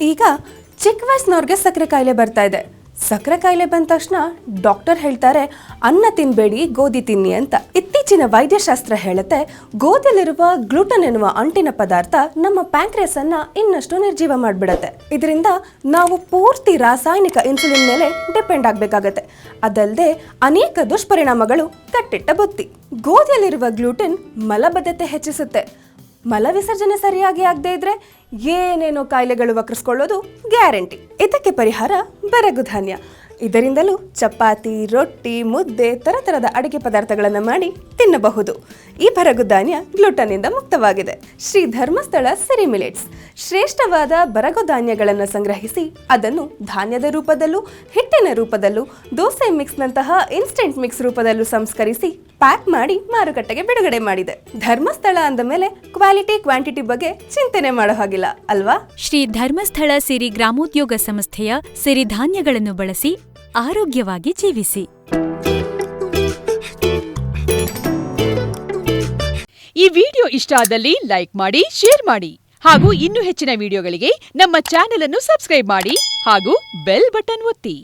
ಈಗ ಚಿಕ್ಕ ವಯಸ್ಸಿನವ್ರಿಗೆ ಸಕ್ಕರೆ ಕಾಯಿಲೆ ಬರ್ತಾ ಇದೆ. ಸಕ್ಕರೆ ಕಾಯಿಲೆ ಬಂದ ತಕ್ಷಣ ಡಾಕ್ಟರ್ ಹೇಳ್ತಾರೆ, ಅನ್ನ ತಿನ್ಬೇಡಿ, ಗೋಧಿ ತಿನ್ನಿ ಅಂತ. ಇತ್ತೀಚಿನ ವೈದ್ಯಶಾಸ್ತ್ರ ಹೇಳುತ್ತೆ, ಗೋಧಿಯಲ್ಲಿರುವ ಗ್ಲೂಟನ್ ಎನ್ನುವ ಅಂಟಿನ ಪದಾರ್ಥ ನಮ್ಮ ಪ್ಯಾಂಕ್ರಿಯಸ್ ಅನ್ನ ಇನ್ನಷ್ಟು ನಿರ್ಜೀವ ಮಾಡಿಬಿಡತ್ತೆ. ಇದರಿಂದ ನಾವು ಪೂರ್ತಿ ರಾಸಾಯನಿಕ ಇನ್ಸುಲಿನ್ ಮೇಲೆ ಡಿಪೆಂಡ್ ಆಗಬೇಕಾಗತ್ತೆ. ಅದಲ್ಲದೆ ಅನೇಕ ದುಷ್ಪರಿಣಾಮಗಳು ಕಟ್ಟಿಟ್ಟ ಬುತ್ತಿ. ಗೋಧಿಯಲ್ಲಿರುವ ಗ್ಲೂಟೆನ್ ಮಲಬದ್ಧತೆ ಹೆಚ್ಚಿಸುತ್ತೆ. ಮಲ ವಿಸರ್ಜನೆ ಸರಿಯಾಗಿ ಆಗದೆ ಇದ್ರೆ ಏನೇನೋ ಕಾಯಿಲೆಗಳು ವಕ್ರಿಸ್ಕೊಳ್ಳೋದು ಗ್ಯಾರಂಟಿ. ಇದಕ್ಕೆ ಪರಿಹಾರ ಬರಗು ಧಾನ್ಯ. ಇದರಿಂದಲೂ ಚಪಾತಿ, ರೊಟ್ಟಿ, ಮುದ್ದೆ ತರತರದ ಅಡಿಗೆ ಪದಾರ್ಥಗಳನ್ನು ಮಾಡಿ ತಿನ್ನಬಹುದು. ಈ ಬರಗು ಧಾನ್ಯ ಗ್ಲುಟನ್ನಿಂದ ಮುಕ್ತವಾಗಿದೆ. ಶ್ರೀ ಧರ್ಮಸ್ಥಳ ಸಿರಿ ಮಿಲೆಟ್ಸ್. ಶ್ರೇಷ್ಠವಾದ ಬರಗು ಧಾನ್ಯಗಳನ್ನು ಸಂಗ್ರಹಿಸಿ ಅದನ್ನು ಧಾನ್ಯದ ರೂಪದಲ್ಲೂ, ಹಿಟ್ಟಿನ ರೂಪದಲ್ಲೂ, ದೋಸೆ ಮಿಕ್ಸ್ನಂತಹ ಇನ್ಸ್ಟೆಂಟ್ ಮಿಕ್ಸ್ ರೂಪದಲ್ಲೂ ಸಂಸ್ಕರಿಸಿ ಪ್ಯಾಕ್ ಮಾಡಿ ಮಾರುಕಟ್ಟೆಗೆ ಬಿಡುಗಡೆ ಮಾಡಿದೆ. ಧರ್ಮಸ್ಥಳ ಅಂದ ಮೇಲೆ ಕ್ವಾಲಿಟಿ ಕ್ವಾಂಟಿಟಿ ಬಗ್ಗೆ ಚಿಂತನೆ ಮಾಡೋ ಹಾಗಿಲ್ಲ ಅಲ್ವಾ? ಶ್ರೀ ಧರ್ಮಸ್ಥಳ ಸಿರಿ ಗ್ರಾಮೋದ್ಯೋಗ ಸಂಸ್ಥೆಯ ಸಿರಿಧಾನ್ಯಗಳನ್ನು ಬಳಸಿ ಆರೋಗ್ಯವಾಗಿ ಜೀವಿಸಿ. ಈ ವಿಡಿಯೋ ಇಷ್ಟ ಆದಲ್ಲಿ ಲೈಕ್ ಮಾಡಿ ಶೇರ್ ಮಾಡಿ. ಹಾಗೂ ಇನ್ನೂ ಹೆಚ್ಚಿನ ವಿಡಿಯೋಗಳಿಗೆ ನಮ್ಮ ಚಾನೆಲ್ ಅನ್ನು ಸಬ್ಸ್ಕ್ರೈಬ್ ಮಾಡಿ ಹಾಗೂ ಬೆಲ್ ಬಟನ್ ಒತ್ತಿ.